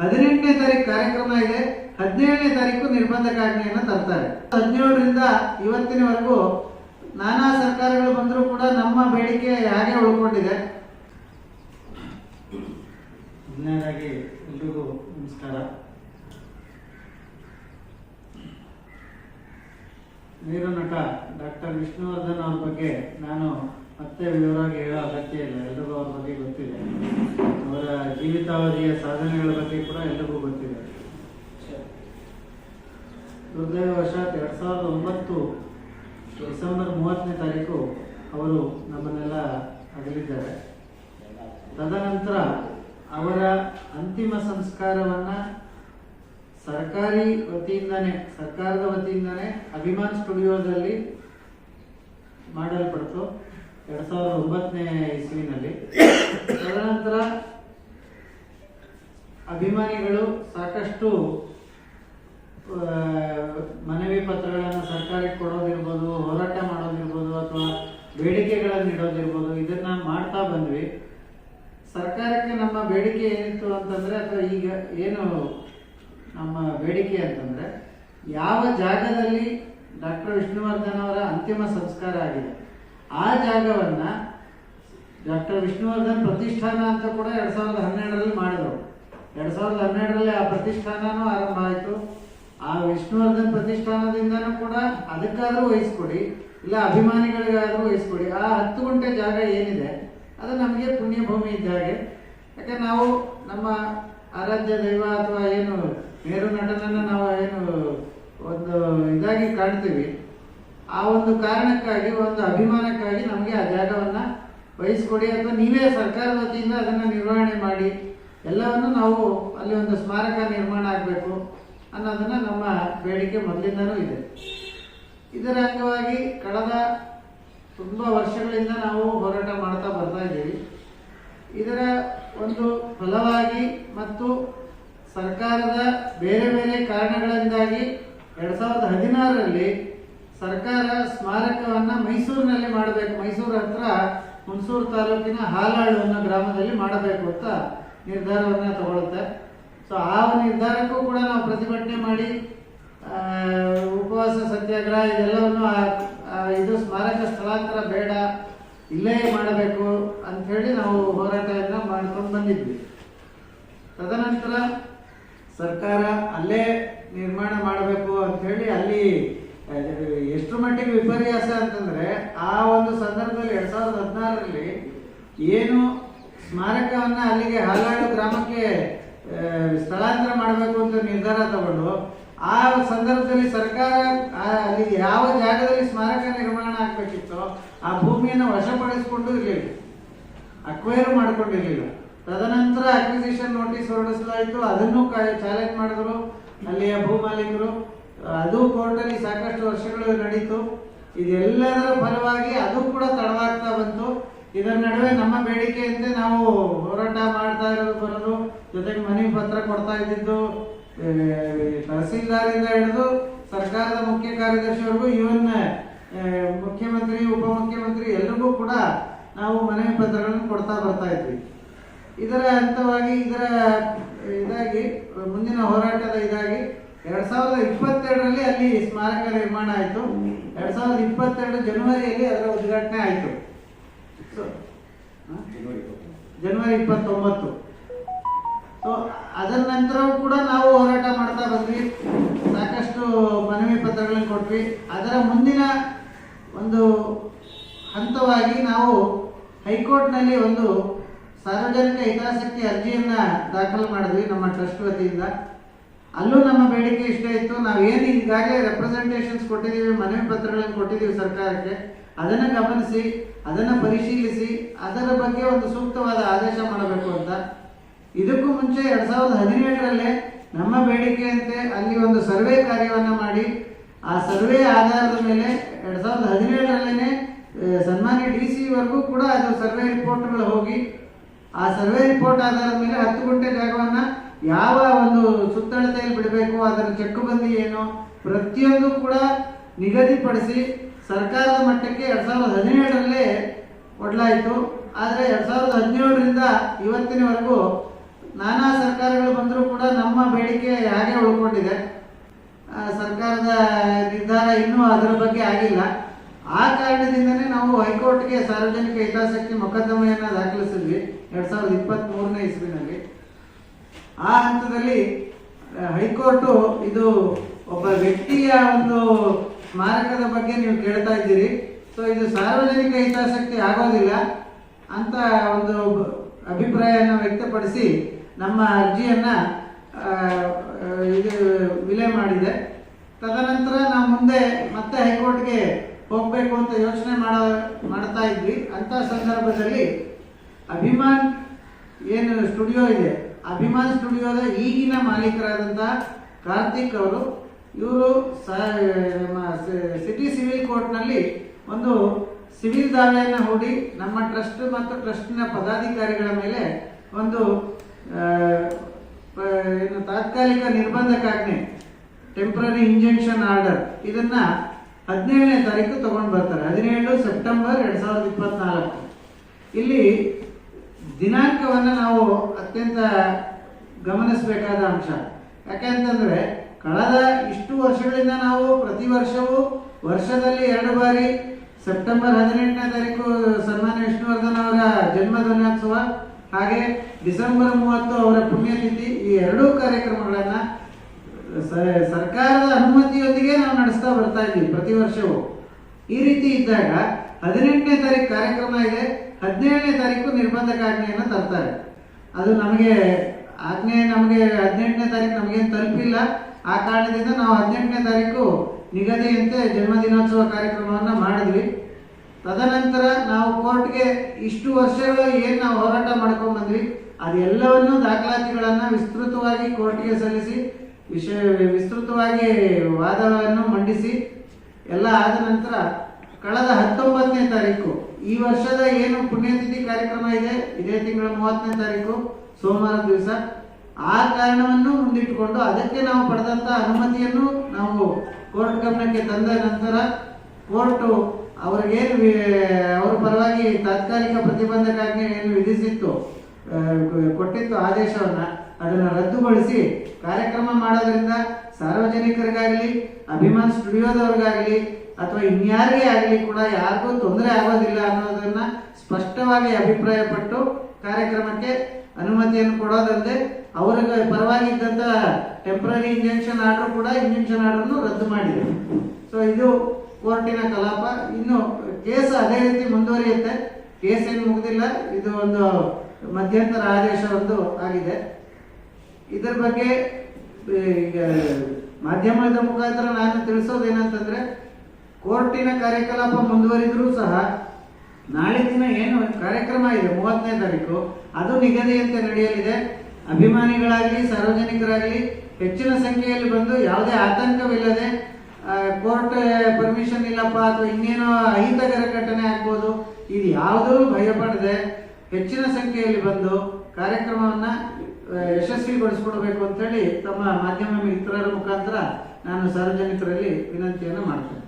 ಹದಿನೆಂಟನೇ ತಾರೀಕು ಕಾರ್ಯಕ್ರಮ ಇದೆ. ಹದಿನೇಳನೇ ತಾರೀಕು ನಿರ್ಬಂಧಕಾಜ್ಞೆಯನ್ನು ತರ್ತಾರೆ. ಹದಿನೇಳರಿಂದ ಇವತ್ತಿನವರೆಗೂ ನಾನಾ ಸರ್ಕಾರಗಳು ಬಂದರೂ ಕೂಡ ನಮ್ಮ ಬೇಡಿಕೆ ಹಾಗೆ ಉಳ್ಕೊಂಡಿದೆ. ಮೊದಲನೇದಾಗಿ ಎಲ್ರಿಗೂ ನಮಸ್ಕಾರ. ನೀರು ನಟ ಡಾಕ್ಟರ್ ವಿಷ್ಣುವರ್ಧನ್ ಅವ್ರ ಬಗ್ಗೆ ನಾನು ಮತ್ತೆ ವಿವರವಾಗಿ ಹೇಳೋ ಅಗತ್ಯ ಇಲ್ಲ. ಎಲ್ರಿಗೂ ಅವ್ರ ಬಗ್ಗೆ ಗೊತ್ತಿದೆ. ಅವರ ಜೀವಿತಾವಧಿಯ ಸಾಧನೆಗಳ ಬಗ್ಗೆ ಕೂಡ ಎಲ್ರಿಗೂ ಗೊತ್ತಿದೆ. ದುರ್ದೈವಶಾತ್ ಎರಡ್ ಸಾವಿರದ ಒಂಬತ್ತು ಡಿಸೆಂಬರ್ ಮೂವತ್ತನೇ ತಾರೀಕು ಅವರು ನಮ್ಮನ್ನೆಲ್ಲ ಅಗಲಿದ್ದಾರೆ. ತದನಂತರ ಅವರ ಅಂತಿಮ ಸಂಸ್ಕಾರವನ್ನ ಸರ್ಕಾರಿ ವತಿಯಿಂದನೇ, ಸರ್ಕಾರದ ವತಿಯಿಂದನೇ ಅಭಿಮಾನ್ ಸ್ಟುಡಿಯೋದಲ್ಲಿ ಮಾಡಲ್ಪಡ್ತು. ಎರಡ್ ಸಾವಿರದ ಒಂಬತ್ತನೇ ಇಸ್ವಿನಲ್ಲಿ ತದನಂತರ ಅಭಿಮಾನಿಗಳು ಸಾಕಷ್ಟು ಮನವಿ ಪತ್ರಗಳನ್ನು ಸರ್ಕಾರಕ್ಕೆ ಕೊಡೋದಿರ್ಬೋದು, ಹೋರಾಟ ಮಾಡೋದಿರ್ಬೋದು ಅಥವಾ ಬೇಡಿಕೆಗಳನ್ನು ಇಡೋದಿರ್ಬೋದು, ಇದನ್ನ ಮಾಡ್ತಾ ಬಂದ್ವಿ. ಸರ್ಕಾರಕ್ಕೆ ನಮ್ಮ ಬೇಡಿಕೆ ಏನಿತ್ತು ಅಂತಂದ್ರೆ, ಅಥವಾ ಈಗ ಏನು ನಮ್ಮ ಬೇಡಿಕೆ ಅಂತಂದ್ರೆ, ಯಾವ ಜಾಗದಲ್ಲಿ ಡಾಕ್ಟರ್ ವಿಷ್ಣುವರ್ಧನ್ ಅವರ ಅಂತಿಮ ಸಂಸ್ಕಾರ ಆಗಿದೆ? ಆ ಜಾಗವನ್ನ ಡಾಕ್ಟರ್ ವಿಷ್ಣುವರ್ಧನ್ ಪ್ರತಿಷ್ಠಾನ ಅಂತ ಕೂಡ ಎರಡ್ ಸಾವಿರದ ಹನ್ನೆರಡರಲ್ಲಿ ಮಾಡಿದ್ರು. ಎರಡ್ ಸಾವಿರದ ಹನ್ನೆರಡರಲ್ಲಿ ಆ ಪ್ರತಿಷ್ಠಾನನೂ ಆರಂಭ ಆಯಿತು. ಆ ವಿಷ್ಣುವರ್ಧನ್ ಪ್ರತಿಷ್ಠಾನದಿಂದನೂ ಕೂಡ ಅದಕ್ಕಾದರೂ ವಹಿಸ್ಕೊಡಿ, ಇಲ್ಲ ಅಭಿಮಾನಿಗಳಿಗಾದರೂ ವಹಿಸ್ಕೊಡಿ. ಆ ಹತ್ತು ಗಂಟೆ ಜಾಗ ಏನಿದೆ, ಅದು ನಮಗೆ ಪುಣ್ಯಭೂಮಿ ಇದ್ದ ಹಾಗೆ. ಯಾಕೆ ನಾವು ನಮ್ಮ ಆರಾಧ್ಯ ದೈವ ಅಥವಾ ಏನು ಮೇರು ನಟನನ್ನು ನಾವು ಏನು ಒಂದು ಇದಾಗಿ ಕಾಣ್ತೀವಿ ಆ ಒಂದು ಕಾರಣಕ್ಕಾಗಿ, ಒಂದು ಅಭಿಮಾನಕ್ಕಾಗಿ ನಮಗೆ ಆ ಜಾಗವನ್ನು ವಹಿಸ್ಕೊಡಿ ಅಥವಾ ನೀವೇ ಸರ್ಕಾರದ ವತಿಯಿಂದ ಅದನ್ನು ನಿರ್ವಹಣೆ ಮಾಡಿ, ಎಲ್ಲವನ್ನು ನಾವು ಅಲ್ಲಿ ಒಂದು ಸ್ಮಾರಕ ನಿರ್ಮಾಣ ಆಗಬೇಕು ಅನ್ನೋದನ್ನು ನಮ್ಮ ಬೇಡಿಕೆ ಮೊದಲಿಂದನೂ ಇದೆ. ಇದರ ಅಂಗವಾಗಿ ಕಳೆದ ತುಂಬ ವರ್ಷಗಳಿಂದ ನಾವು ಹೋರಾಟ ಮಾಡ್ತಾ ಬರ್ತಾ ಇದ್ದೀವಿ. ಇದರ ಒಂದು ಫಲವಾಗಿ ಮತ್ತು ಸರ್ಕಾರದ ಬೇರೆ ಬೇರೆ ಕಾರಣಗಳಿಂದಾಗಿ ಎರಡು ಸಾವಿರದ ಹದಿನಾರರಲ್ಲಿ ಸರ್ಕಾರ ಸ್ಮಾರಕವನ್ನ ಮೈಸೂರಿನಲ್ಲಿ ಮಾಡಬೇಕು. ಮೈಸೂರು ಹತ್ರ ಹುಣಸೂರು ತಾಲೂಕಿನ ಹಾಲಾಳು ಅನ್ನೋ ಗ್ರಾಮದಲ್ಲಿ ಮಾಡಬೇಕು ಅಂತ ನಿರ್ಧಾರವನ್ನ ತಗೊಳುತ್ತೆ. ಸೊ ಆ ನಿರ್ಧಾರಕ್ಕೂ ಕೂಡ ನಾವು ಪ್ರತಿಭಟನೆ ಮಾಡಿ ಉಪವಾಸ, ಸತ್ಯಾಗ್ರಹ ಇದೆಲ್ಲವನ್ನು ಇದು ಸ್ಮಾರಕ ಸ್ಥಳಾಂತರ ಬೇಡ, ಇಲ್ಲೇ ಮಾಡಬೇಕು ಅಂತ ಹೇಳಿ ನಾವು ಹೋರಾಟವನ್ನು ಮಾಡ್ಕೊಂಡು ಬಂದಿದ್ವಿ. ತದನಂತರ ಸರ್ಕಾರ ಅಲ್ಲೇ ನಿರ್ಮಾಣ ಮಾಡಬೇಕು ಅಂತ ಹೇಳಿ ಅಲ್ಲಿ ಎಷ್ಟು ಮಟ್ಟಿಗೆ ವಿಪರ್ಯಾಸ ಅಂತಂದ್ರೆ ಆ ಒಂದು ಸಂದರ್ಭದಲ್ಲಿ ಎರಡ್ ಸಾವಿರದ ಹದಿನಾರರಲ್ಲಿ ಏನು ಸ್ಮಾರಕವನ್ನ ಅಲ್ಲಿಗೆ ಹಾಲಾಡು ಗ್ರಾಮಕ್ಕೆ ಸ್ಥಳಾಂತರ ಮಾಡಬೇಕು ಅಂತ ನಿರ್ಧಾರ ತಗೊಂಡು, ಆ ಸಂದರ್ಭದಲ್ಲಿ ಸರ್ಕಾರ ಅಲ್ಲಿ ಯಾವ ಜಾಗದಲ್ಲಿ ಸ್ಮಾರಕ ನಿರ್ಮಾಣ ಆಗ್ಬೇಕಿತ್ತೋ ಆ ಭೂಮಿಯನ್ನು ವಶಪಡಿಸಿಕೊಂಡು ಇರಲಿಲ್ಲ. ಅಕ್ವೈರ್ ಮಾಡಿಕೊಂಡಿರ್ಲಿಲ್ಲ. ತದನಂತರ ಅಕ್ವಿಸಿಷನ್ ನೋಟಿಸ್ ಹೊರಡಿಸಲಾಯಿತು. ಅದನ್ನು ಚಾಲೆಂಜ್ ಮಾಡಿದ್ರು ಅಲ್ಲಿಯ ಭೂ ಮಾಲೀಕರು. ಅದು ಕೋರ್ಟಲ್ಲಿ ಸಾಕಷ್ಟು ವರ್ಷಗಳು ನಡೀತು. ಇದೆಲ್ಲದರ ಫಲವಾಗಿ ಅದು ಕೂಡ ತಡವಾಗ್ತಾ ಬಂತು. ಇದರ ನಡುವೆ ನಮ್ಮ ಬೇಡಿಕೆಯಂತೆ ನಾವು ಹೋರಾಟ ಮಾಡ್ತಾ ಇರೋದು ಬರೋದು, ಜೊತೆಗೆ ಮನವಿ ಪತ್ರ ಕೊಡ್ತಾ ಇದ್ದಿದ್ದು ತಹಸೀಲ್ದಾರಿಂದ ಹಿಡಿದು ಸರ್ಕಾರದ ಮುಖ್ಯ ಕಾರ್ಯದರ್ಶಿವರೆಗೂ ಇವನ್ ಉಪ ಮುಖ್ಯಮಂತ್ರಿ ಎಲ್ರಿಗೂ ಕೂಡ ನಾವು ಮನವಿ ಪತ್ರಗಳನ್ನು ಕೊಡ್ತಾ ಬರ್ತಾ ಇದ್ವಿ. ಇದರ ಹಂತವಾಗಿ, ಇದರ ಇದಾಗಿ, ಮುಂದಿನ ಹೋರಾಟದ ಇದಾಗಿ ಎರಡ್ ಸಾವಿರದ ಇಪ್ಪತ್ತೆರಡರಲ್ಲಿ ಅಲ್ಲಿ ಸ್ಮಾರಕ ನಿರ್ಮಾಣ ಆಯಿತು. ಎರಡ್ ಸಾವಿರದ ಇಪ್ಪತ್ತೆರಡು ಜನವರಿಯಲ್ಲಿ ಅದರ ಉದ್ಘಾಟನೆ ಆಯಿತು. ಜನವರಿ ಇಪ್ಪತ್ತೊಂಬತ್ತು. ಸೊ ಅದರ ನಂತರವೂ ಕೂಡ ನಾವು ಹೋರಾಟ ಮಾಡ್ತಾ ಬಂದ್ವಿ. ಸಾಕಷ್ಟು ಮನವಿ ಪತ್ರಗಳನ್ನು ಕೊಟ್ವಿ. ಅದರ ಮುಂದಿನ ಒಂದು ಹಂತವಾಗಿ ನಾವು ಹೈಕೋರ್ಟ್ನಲ್ಲಿ ಒಂದು ಸಾರ್ವಜನಿಕ ಹಿತಾಸಕ್ತಿ ಅರ್ಜಿಯನ್ನು ದಾಖಲು ಮಾಡಿದ್ವಿ ನಮ್ಮ ಟ್ರಸ್ಟ್ ವತಿಯಿಂದ. ಅಲ್ಲೂ ನಮ್ಮ ಬೇಡಿಕೆ ಇಷ್ಟ ಇತ್ತು. ನಾವೇನು ಈಗಾಗಲೇ ರೆಪ್ರೆಸೆಂಟೇಷನ್ಸ್ ಕೊಟ್ಟಿದ್ದೀವಿ ಮನವಿ ಪತ್ರಗಳನ್ನು ಕೊಟ್ಟಿದ್ದೀವಿ ಸರ್ಕಾರಕ್ಕೆ. ಅದನ್ನು ಗಮನಿಸಿ, ಅದನ್ನು ಪರಿಶೀಲಿಸಿ, ಅದರ ಬಗ್ಗೆ ಒಂದು ಸೂಕ್ತವಾದ ಆದೇಶ ಮಾಡಬೇಕು ಅಂತ. ಇದಕ್ಕೂ ಮುಂಚೆ ಎರಡ್ ಸಾವಿರದ ಹದಿನೇಳರಲ್ಲೇ ನಮ್ಮ ಬೇಡಿಕೆಯಂತೆ ಅಲ್ಲಿ ಒಂದು ಸರ್ವೆ ಕಾರ್ಯವನ್ನು ಮಾಡಿ, ಆ ಸರ್ವೆ ಆಧಾರದ ಮೇಲೆ ಎರಡ್ ಸಾವಿರದ ಹದಿನೇಳರಲ್ಲೇ ಸನ್ಮಾನ್ಯ ಡಿ ಸಿ ವರೆಗೂ ಕೂಡ ಅದು ಸರ್ವೆ ರಿಪೋರ್ಟ್ಗಳು ಹೋಗಿ, ಆ ಸರ್ವೆ ರಿಪೋರ್ಟ್ ಆಧಾರದ ಮೇಲೆ ಹತ್ತು ಗುಂಟೆ ಜಾಗವನ್ನ ಯಾವ ಒಂದು ಸುತ್ತಳತೆಯಲ್ಲಿ ಬಿಡಬೇಕು, ಅದರ ಚಕ್ಕುಬಂದಿ ಏನು, ಪ್ರತಿಯೊಂದು ಕೂಡ ನಿಗದಿಪಡಿಸಿ ಸರ್ಕಾರದ ಮಟ್ಟಕ್ಕೆ ಎರಡ್ ಸಾವಿರದ ಹದಿನೇಳರಲ್ಲಿ ಕೊಡಲಾಯಿತು. ಆದರೆ ಎರಡ್ ಸಾವಿರದ ಹದಿನೇಳರಿಂದ ಇವತ್ತಿನವರೆಗೂ ನಾನಾ ಸರ್ಕಾರಗಳು ಬಂದರೂ ಕೂಡ ನಮ್ಮ ಬೇಡಿಕೆ ಹಾಗೆ ಉಳ್ಕೊಂಡಿದೆ. ಸರ್ಕಾರದ ನಿರ್ಧಾರ ಇನ್ನೂ ಅದರ ಬಗ್ಗೆ ಆಗಿಲ್ಲ. ಆ ಕಾರಣದಿಂದನೇ ನಾವು ಹೈಕೋರ್ಟ್ಗೆ ಸಾರ್ವಜನಿಕ ಹಿತಾಸಕ್ತಿ ಮೊಕದ್ದಮೆಯನ್ನು ದಾಖಲಿಸಿದ್ವಿ ಎರಡ್ ಸಾವಿರದ ಇಪ್ಪತ್ತ್ ಮೂರನೇ ಇಸ್ವಿನಲ್ಲಿ. ಆ ಹಂತದಲ್ಲಿ ಹೈಕೋರ್ಟು ಇದು ಒಬ್ಬ ವ್ಯಕ್ತಿಯ ಒಂದು ಸ್ಮಾರಕದ ಬಗ್ಗೆ ನೀವು ಕೇಳ್ತಾ ಇದ್ದೀರಿ. ಸೊ ಇದು ಸಾರ್ವಜನಿಕ ಹಿತಾಸಕ್ತಿ ಆಗೋದಿಲ್ಲ ಅಂತ ಒಂದು ಅಭಿಪ್ರಾಯವನ್ನು ವ್ಯಕ್ತಪಡಿಸಿ ನಮ್ಮ ಅರ್ಜಿಯನ್ನ ಇದು ವಿಲೆ ಮಾಡಿದೆ. ತದನಂತರ ನಾವು ಮುಂದೆ ಮತ್ತೆ ಹೈಕೋರ್ಟ್ಗೆ ಹೋಗಬೇಕು ಅಂತ ಯೋಚನೆ ಮಾಡೋ, ಮಾಡ್ತಾ ಇದ್ವಿ. ಅಂಥ ಸಂದರ್ಭದಲ್ಲಿ ಅಭಿಮಾನ್ ಏನು ಸ್ಟುಡಿಯೋ ಇದೆ ಅಭಿಮಾನ್ ಸ್ಟುಡಿಯೋದ ಈಗಿನ ಮಾಲೀಕರಾದಂತಹ ಕಾರ್ತಿಕ್ ಅವರು, ಇವರು ಸಿಟಿ ಸಿವಿಲ್ ಕೋರ್ಟ್ನಲ್ಲಿ ಒಂದು ಸಿವಿಲ್ ದಾವೆಯನ್ನು ಹೂಡಿ ನಮ್ಮ ಟ್ರಸ್ಟ್ ಮತ್ತು ಟ್ರಸ್ಟ್ನ ಪದಾಧಿಕಾರಿಗಳ ಮೇಲೆ ಒಂದು ಏನು ತಾತ್ಕಾಲಿಕ ನಿರ್ಬಂಧಕಾಜ್ಞೆ ಟೆಂಪ್ರರಿ ಇಂಜೆಕ್ಷನ್ ಆರ್ಡರ್ ಇದನ್ನ ಹದಿನೇಳನೇ ತಾರೀಕು ತಗೊಂಡು ಬರ್ತಾರೆ. ಹದಿನೇಳು ಸೆಪ್ಟೆಂಬರ್ ಎರಡ್ ಸಾವಿರದ ಇಪ್ಪತ್ನಾಲ್ಕು. ಇಲ್ಲಿ ದಿನಾಂಕವನ್ನು ನಾವು ಅತ್ಯಂತ ಗಮನಿಸಬೇಕಾದ ಅಂಶ. ಯಾಕೆಂತಂದರೆ ಕಳೆದ ಇಷ್ಟು ವರ್ಷಗಳಿಂದ ನಾವು ಪ್ರತಿ ವರ್ಷವೂ ವರ್ಷದಲ್ಲಿ ಎರಡು ಬಾರಿ ಸೆಪ್ಟೆಂಬರ್ ಹದಿನೆಂಟನೇ ತಾರೀಕು ಸನ್ಮಾನ್ಯ ವಿಷ್ಣುವರ್ಧನ್ ಅವರ ಜನ್ಮ ದಿನೋತ್ಸವ ಹಾಗೆ ಡಿಸೆಂಬರ್ ಮೂವತ್ತು ಅವರ ಪುಣ್ಯತಿಥಿ, ಈ ಎರಡೂ ಕಾರ್ಯಕ್ರಮಗಳನ್ನು ಸರ್ಕಾರದ ಅನುಮತಿಯೊಂದಿಗೆ ನಾವು ನಡೆಸ್ತಾ ಬರ್ತಾ ಇದ್ದೀವಿ ಪ್ರತಿ ವರ್ಷವೂ. ಈ ರೀತಿ ಇದ್ದಾಗ ಹದಿನೆಂಟನೇ ತಾರೀಕು ಕಾರ್ಯಕ್ರಮ ಇದೆ. ಹದಿನೇಳನೇ ತಾರೀಕು ನಿರ್ಬಂಧಕಾಜ್ಞೆಯನ್ನು ತರ್ತಾರೆ. ಅದು ನಮಗೆ ಆಜ್ಞೆ ನಮಗೆ ಹದಿನೆಂಟನೇ ತಾರೀಕು ನಮಗೇನು ತಲುಪಿಲ್ಲ. ಆ ಕಾರಣದಿಂದ ನಾವು ಹದಿನೆಂಟನೇ ತಾರೀಕು ನಿಗದಿಯಂತೆ ಜನ್ಮದಿನೋತ್ಸವ ಕಾರ್ಯಕ್ರಮವನ್ನು ಮಾಡಿದ್ವಿ. ತದನಂತರ ನಾವು ಕೋರ್ಟ್ಗೆ ಇಷ್ಟು ವರ್ಷಗಳು ಏನು ನಾವು ಹೋರಾಟ ಮಾಡ್ಕೊಂಡ್ಬಂದ್ವಿ ಬಂದ್ವಿ, ಅದೆಲ್ಲವನ್ನೂ ದಾಖಲಾತಿಗಳನ್ನು ವಿಸ್ತೃತವಾಗಿ ಕೋರ್ಟ್ಗೆ ಸಲ್ಲಿಸಿ ವಿಷಯ ವಿಸ್ತೃತವಾಗಿ ವಾದವನ್ನು ಮಂಡಿಸಿ, ಎಲ್ಲ ಆದ ನಂತರ ಕಳೆದ ಹತ್ತೊಂಬತ್ತನೇ ತಾರೀಕು ಈ ವರ್ಷದ ಏನು ಪುಣ್ಯತಿಥಿ ಕಾರ್ಯಕ್ರಮ ಇದೆ? ಇದೇ ತಿಂಗಳ ಮೂವತ್ತನೇ ತಾರೀಕು, ಸೋಮವಾರ ದಿವಸ. ಆ ಕಾರಣವನ್ನು ಮುಂದಿಟ್ಟುಕೊಂಡು ಅದಕ್ಕೆ ನಾವು ಪಡೆದಂತ ಅನುಮತಿಯನ್ನು ನಾವು ಕೋರ್ಟ್ ಗಮನಕ್ಕೆ ತಂದ ನಂತರ ಕೋರ್ಟು ಅವ್ರಿಗೇನು ಅವ್ರ ಪರವಾಗಿ ತಾತ್ಕಾಲಿಕ ಪ್ರತಿಬಂಧಕಾಜ್ಞೆ ಏನು ವಿಧಿಸಿತ್ತು ಕೊಟ್ಟಿತ್ತು ಆದೇಶವನ್ನ, ಅದನ್ನು ರದ್ದುಗೊಳಿಸಿ ಕಾರ್ಯಕ್ರಮ ಮಾಡೋದ್ರಿಂದ ಸಾರ್ವಜನಿಕರಿಗಾಗಲಿ, ಅಭಿಮಾನ್ ಸ್ಟುಡಿಯೋದವ್ರಿಗಾಗಲಿ ಅಥವಾ ಇನ್ಯಾರಿಗೆ ಆಗಲಿ ಕೂಡ ಯಾರಿಗೂ ತೊಂದರೆ ಆಗೋದಿಲ್ಲ ಅನ್ನೋದನ್ನ ಸ್ಪಷ್ಟವಾಗಿ ಅಭಿಪ್ರಾಯಪಟ್ಟು ಕಾರ್ಯಕ್ರಮಕ್ಕೆ ಅನುಮತಿಯನ್ನು ಕೊಡೋದಲ್ಲದೆ ಅವರಿಗೆ ಪರವಾಗಿ ಇದ್ದಂತ ಟೆಂಪ್ರರಿ ಇಂಜೆಕ್ಷನ್ ಆರ್ಡರ್ ಕೂಡ ಇಂಜೆಕ್ಷನ್ ಆರ್ಡರ್ನು ರದ್ದು ಮಾಡಿದೆ. ಸೊ ಇದು ಕೋರ್ಟಿನ ಕಲಾಪ. ಇನ್ನು ಕೇಸ್ ಅದೇ ರೀತಿ ಮುಂದುವರಿಯುತ್ತೆ. ಕೇಸ್ ಏನು ಮುಗಿದಿಲ್ಲ. ಇದು ಒಂದು ಮಧ್ಯಂತರ ಆದೇಶ ಒಂದು ಆಗಿದೆ. ಇದರ ಬಗ್ಗೆ, ಈಗ, ಮಾಧ್ಯಮದ ಮುಖಾಂತರ ನಾನು ತಿಳಿಸೋದೇನಂತಂದ್ರೆ ಕೋರ್ಟಿನ ಕಾರ್ಯಕಲಾಪ ಮುಂದುವರಿದ್ರೂ ಸಹ ನಾಳೆ ದಿನ ಏನು ಕಾರ್ಯಕ್ರಮ ಇದೆ, ಮೂವತ್ತನೇ ತಾರೀಕು, ಅದು ನಿಗದಿಯಂತೆ ನಡೆಯಲಿದೆ. ಅಭಿಮಾನಿಗಳಾಗಲಿ, ಸಾರ್ವಜನಿಕರಾಗಲಿ, ಹೆಚ್ಚಿನ ಸಂಖ್ಯೆಯಲ್ಲಿ ಬಂದು ಯಾವುದೇ ಆತಂಕವಿಲ್ಲದೆ ಕೋರ್ಟ್ ಪರ್ಮಿಷನ್ ಇಲ್ಲಪ್ಪ ಅಥವಾ ಇನ್ನೇನೋ ಅಹಿತಕರ ಘಟನೆ ಆಗ್ಬೋದು, ಇದು ಯಾವುದೂ ಭಯಪಡದೆ ಹೆಚ್ಚಿನ ಸಂಖ್ಯೆಯಲ್ಲಿ ಬಂದು ಕಾರ್ಯಕ್ರಮವನ್ನು ಯಶಸ್ವಿಗೊಳಿಸ್ಕೊಡ್ಬೇಕು ಅಂತೇಳಿ ತಮ್ಮ ಮಾಧ್ಯಮ ಮಿತ್ರರ ಮುಖಾಂತರ ನಾನು ಸಾರ್ವಜನಿಕರಲ್ಲಿ ವಿನಂತಿಯನ್ನು ಮಾಡ್ತೇನೆ.